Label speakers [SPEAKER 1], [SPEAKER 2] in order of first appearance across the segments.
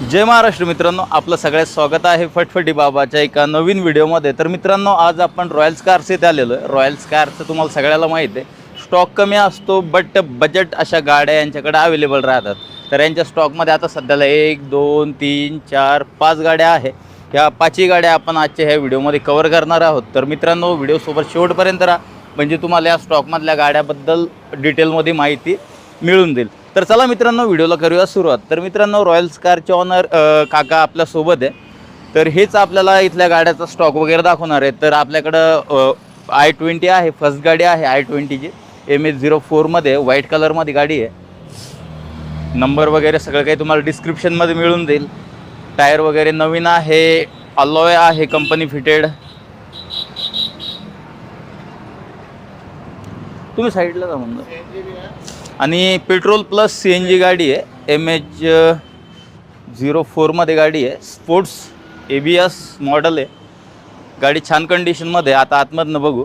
[SPEAKER 1] जय महाराष्ट्र मित्रांनो आपलं सगळ्यात स्वागत आहे फटफटी बाबाच्या एका नवीन व्हिडिओमध्ये. तर मित्रांनो आज आपण रॉयल्स कार्स येथे आलेलो आहे. रॉयल्स कारचं तुम्हाला सगळ्याला माहीत आहे स्टॉक कमी असतो बट बजेट अशा गाड्या यांच्याकडे अवेलेबल राहतात. तर यांच्या स्टॉकमध्ये आता सध्याला एक दोन तीन चार पाच गाड्या आहे. ह्या पाचही गाड्या आपण आजच्या ह्या व्हिडिओमध्ये कवर करणार आहोत. तर मित्रांनो व्हिडिओसोबत शेवटपर्यंत राहा. म्हणजे तुम्हाला या स्टॉकमधल्या गाड्याबद्दल डिटेलमध्ये माहिती मिळून जाईल. तर चला मित्रांनो व्हिडिओला करूया सुरुवात. तर मित्रांनो रॉयल्स कारचे ऑनर काका आपल्यासोबत आहे. तर हेच आपल्याला इथल्या गाड्याचा स्टॉक वगैरे दाखवणार आहे. तर आपल्याकडं आय ट्वेंटी आहे फर्स्ट गाडी आहे आय ट्वेंटीची एम एच झिरो फोरमध्ये व्हाईट कलरमध्ये गाडी आहे. नंबर वगैरे सगळं काही तुम्हाला डिस्क्रिप्शनमध्ये मिळून जाईल. टायर वगैरे नवीन आहे अलॉय आहे कंपनी फिटेड तुम्ही साईडला जा म्हणलं. आणि petrol plus C N G गाडी आहे. एम एच झिरो फोरमध्ये गाडी आहे. Sports A B S model आहे. गाडी छान कंडिशनमध्ये आता आतमधनं बघू.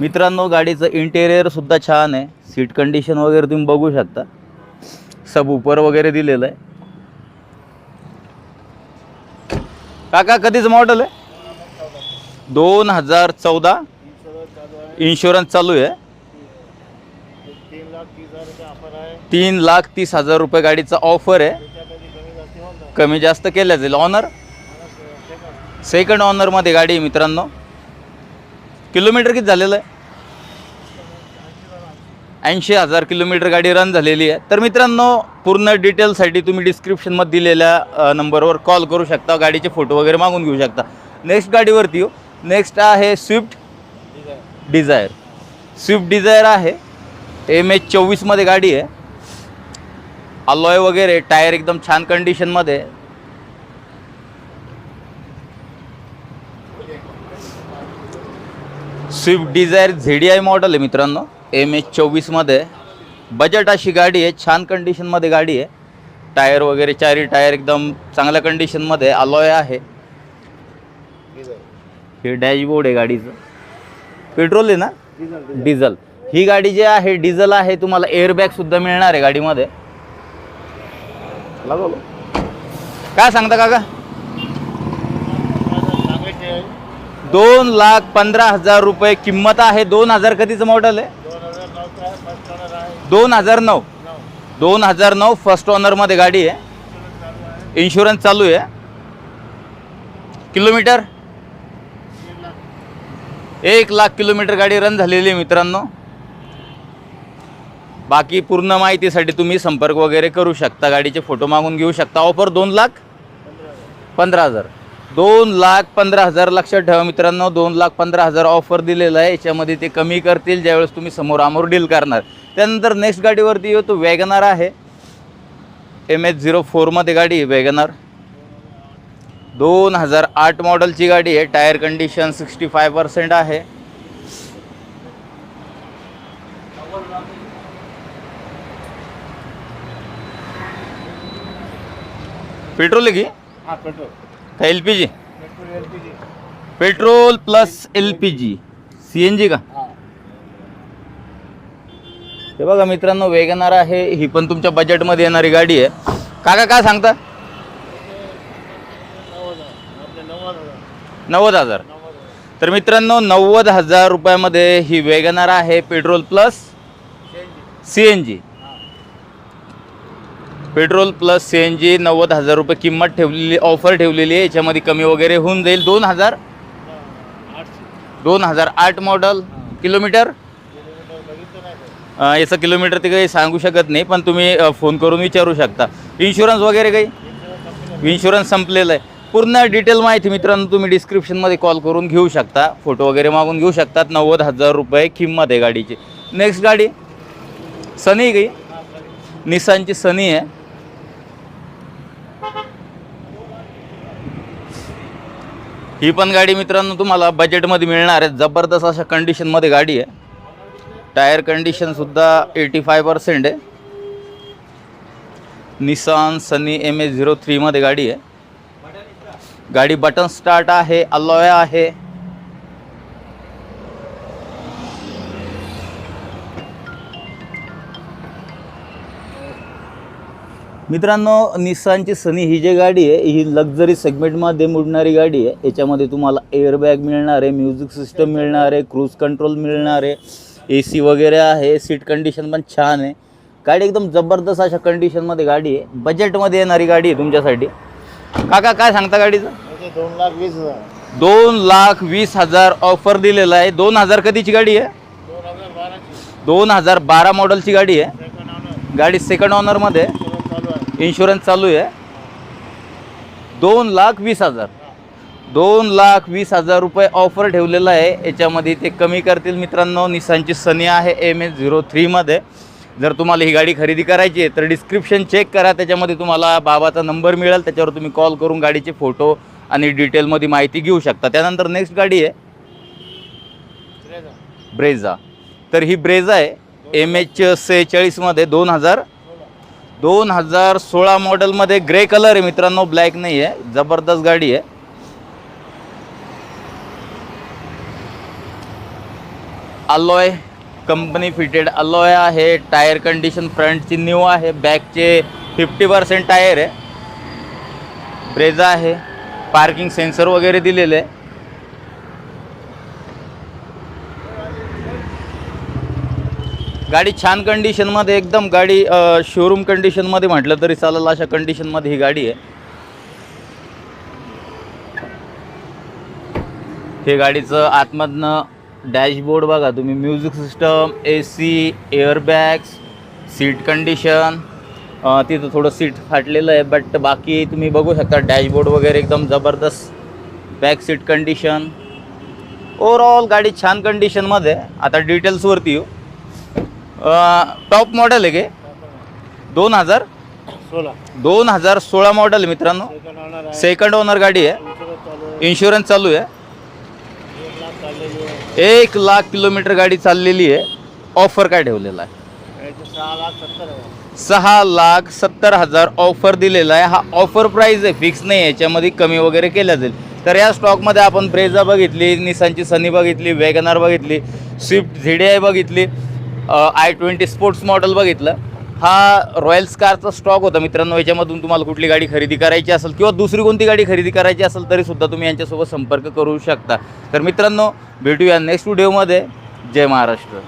[SPEAKER 1] मित्रांनो गाडीचं इंटेरियरसुद्धा छान आहे. सीट कंडिशन वगैरे तुम्ही बघू शकता. सब उपर वगैरे दिलेलं आहे. काका कधीचं मॉडेल आहे? दोन हजार चौदा. इन्शुरन्स चालू आहे
[SPEAKER 2] तीन लाख तीस हजार रुपये ऑफर आहे
[SPEAKER 1] तीन लाख तीस हजार रुपये गाडीचा ऑफर आहे.
[SPEAKER 2] कमी जास्त
[SPEAKER 1] केल्या जाईल ऑनर सेकंड ऑनरमध्ये गाडी आहे मित्रांनो. किलोमीटर किती झालेलं आहे? ऐंशी हजार किलोमीटर गाडी रन झालेली आहे. तर मित्रांनो पूर्ण डिटेलसाठी तुम्ही डिस्क्रिप्शनमध्ये दिलेल्या नंबरवर कॉल करू शकता. गाडीचे फोटो वगैरे मागून घेऊ शकता. नेक्स्ट गाडीवरती हो. येऊ नेक्स्ट आहे स्विफ्ट डिझायर स्विफ्ट डिझायर आहे. एम एच चोवीसमध्ये गाडी आहे. अलॉय वगैरे टायर एकदम छान कंडिशनमध्ये. Swift Dzire Z I model आहे मित्रांनो. एम एच चोवीसमध्ये बजेट अशी गाडी आहे छान कंडिशनमध्ये गाडी आहे. टायर वगैरे चारी टायर एकदम चांगल्या कंडिशनमध्ये अलॉय आहे. हे डॅशबोर्ड आहे गाडीचं. पेट्रोल आहे ना? डिझल ही गाडी जी आहे डिझल आहे तुम्हाला एअरबॅग सुद्धा मिळणार आहे गाडीमध्ये. लागलो काय सांगता काका? दोन लाख पंधरा हजार रुपये किंमत आहे. दोन हजार कधीचं मॉडेल आहे?
[SPEAKER 2] दोन हजार
[SPEAKER 1] नऊ. दोन हजार नऊ फर्स्ट ऑनरमध्ये गाडी आहे.
[SPEAKER 2] इन्शुरन्स चालू आहे.
[SPEAKER 1] किलोमीटर एक लाख किलोमीटर गाडी रन झालेली आहे मित्रांनो. बाकी पूर्ण माहितीसाठी तुम्ही संपर्क वगैरे करू शकता. गाडीचे फोटो मागून घेऊ शकता. ऑफर दोन लाख
[SPEAKER 2] पंधरा हजार.
[SPEAKER 1] दोन लाख पंधरा हजार लक्षात ठेवा मित्रांनो. दोन लाख पंधरा हजार ऑफर दिलेलं आहे. याच्यामध्ये ते कमी करतील ज्यावेळेस तुम्ही समोर आमोर डील करणार. त्यानंतर नेक्स्ट गाडीवरती येतो वॅगनार आहे. एम एच झिरो फोरमध्ये गाडी वॅगनार दोन हजार आठ मॉडेलची गाडी आहे. Tyre condition sixty five percent आहे. पेट्रोल आहे की?
[SPEAKER 2] हां पेट्रोल.
[SPEAKER 1] का L P G
[SPEAKER 2] petrol L P G
[SPEAKER 1] petrol plus L P G C N G का?
[SPEAKER 2] हां.
[SPEAKER 1] हे बघा मित्रांनो वेगनार आहे ही पण तुमच्या बजेटमध्ये येणारी गाडी आहे. काका काय सांगता?
[SPEAKER 2] नव्वद हजार.
[SPEAKER 1] तर मित्रांनो नव्वद हजार रुपयामध्ये ही वेगनार आहे petrol plus C N G petrol plus C N G नव्वद हजार रुपये किंमत ठेवलेली ऑफर ठेवलेली आहे. याच्यामध्ये कमी वगैरे होऊन जाईल. दोन हजार दोन हजार आठ मॉडल किलोमीटर? याचं किलोमीटर ते काही सांगू शकत नाही पण तुम्ही फोन करून विचारू शकता. इन्शुरन्स वगैरे काही?
[SPEAKER 2] इन्शुरन्स
[SPEAKER 1] संपलेलं आहे. पूर्ण डिटेल माहिती मित्रांनो तुम्ही डिस्क्रिप्शनमध्ये कॉल करून घेऊ शकता. फोटो वगैरे मागून घेऊ शकतात. नव्वद हजार रुपये किंमत आहे गाडीची. नेक्स्ट गाडी? सनी
[SPEAKER 2] सर
[SPEAKER 1] निसानची सनी आहे. ही पण गाडी मित्रांनो तुम्हाला बजेटमध्ये मिळणार आहे. जबरदस्त अशा कंडिशनमध्ये गाडी आहे. टायर कंडिशनसुद्धा एटी फाय पर्सेंट आहे. Nissan Sunny M S zero थ्रीमध्ये गाडी आहे. गाडी बटन स्टार्ट आहे अलॉय आहे. मित्रांनो निस्सानची सनी ही जी गाडी आहे ही लक्झरी सेगमेंटमध्ये मुडणारी गाडी आहे. याच्यामध्ये तुम्हाला एअरबॅग मिळणार आहे म्युझिक सिस्टम मिळणार आहे क्रूज कंट्रोल मिळणार आहे. ए सी वगैरे आहे सीट कंडिशन पण छान आहे. गाडी एकदम जबरदस्त अशा कंडिशनमध्ये गाडी आहे. बजेटमध्ये येणारी गाडी आहे तुमच्यासाठी. काका काय सांगता गाडीचं?
[SPEAKER 2] दोन लाख वीस हजार.
[SPEAKER 1] दोन लाख वीस हजार ऑफर दिलेला आहे. दोन हजार कधीची गाडी आहे?
[SPEAKER 2] दोन हजार
[SPEAKER 1] बारा मॉडेलची गाडी आहे. गाडी सेकंड ऑनरमध्ये इन्शुरन्स चालू आहे. दोन लाख वीस हजार. दोन लाख वीस हजार रुपये ऑफर ठेवलेला आहे. याच्यामध्ये ते कमी करतील मित्रांनो. निसानची सनी आहे एम एच झिरो थ्रीमध्ये जर तुम्हाला ही गाडी खरेदी करायची आहे तर डिस्क्रिप्शन चेक करा. त्याच्यामध्ये तुम्हाला बाबाचा नंबर मिळेल. त्याच्यावर तुम्ही कॉल करून गाडीचे फोटो आणि डिटेलमध्ये माहिती घेऊ शकता. त्यानंतर नेक्स्ट गाडी आहे. ब्रेझा तर ही ब्रेझा आहे. एम एच सेहेचाळीसमध्ये दोन हजार दोन हजार सोळा मॉडेलमध्ये ग्रे कलर आहे मित्रांनो ब्लॅक नाही आहे जबरदस्त गाडी आहे. अलोय कंपनी फिटेड अलोय आहे टायर कंडिशन फ्रंटची न्यू आहे बॅकचे फिफ्टी पर्सेंट टायर आहे. ब्रेझा आहे पार्किंग सेन्सर वगैरे दिलेले आहे. गाडी छान कंडिशनमध्ये एकदम गाडी शोरूम कंडिशनमध्ये म्हटलं तरी चालेल अशा कंडिशनमध्ये ही गाडी आहे. हे गाडीचं आतमधनं डॅशबोर्ड बघा तुम्ही music system A C airbags seat condition तिथं थोडं सीट फाटलेलं आहे बट बाकी तुम्ही बघू शकता डॅशबोर्ड वगैरे एकदम जबरदस्त बॅक सीट कंडिशन ओवरऑल गाडी छान कंडिशनमध्ये आहे. आता डिटेल्सवरती येऊ. टॉप मॉडेल आहे के दोन हजार
[SPEAKER 2] सोळा.
[SPEAKER 1] दोन हजार सोळा मॉडेल आहे मित्रांनो.
[SPEAKER 2] सेकंड
[SPEAKER 1] ओनर गाडी आहे.
[SPEAKER 2] इन्शुरन्स चालू आहे. एक लाख
[SPEAKER 1] किलोमीटर गाडी चाललेली आहे. ऑफर काय ठेवलेला आहे?
[SPEAKER 2] सहा लाख सत्तर हजार.
[SPEAKER 1] सहा लाख सत्तर हजार ऑफर दिलेला आहे. हा ऑफर प्राईज आहे. फिक्स नाही आहे. याच्यामध्ये कमी वगैरे केल्या जाईल. तर या स्टॉकमध्ये आपण ब्रेझा बघितली निसानची सनी बघितली वॅगनार बघितली स्विफ्ट झेडी आय बघितली. आय ट्वेंटी स्पोर्ट्स मॉडेल बघितलं. हा रॉयल्स कारचा स्टॉक होता मित्रांनो. याच्यामधून तुम्हाला कुठली गाडी खरेदी करायची असेल किंवा दुसरी कोणती गाडी खरेदी करायची असेल तरी सुद्धा तुम्ही यांच्यासोबत संपर्क करू शकता. तर मित्रांनो भेटूया नेक्स्ट व्हिडिओमध्ये जय महाराष्ट्र.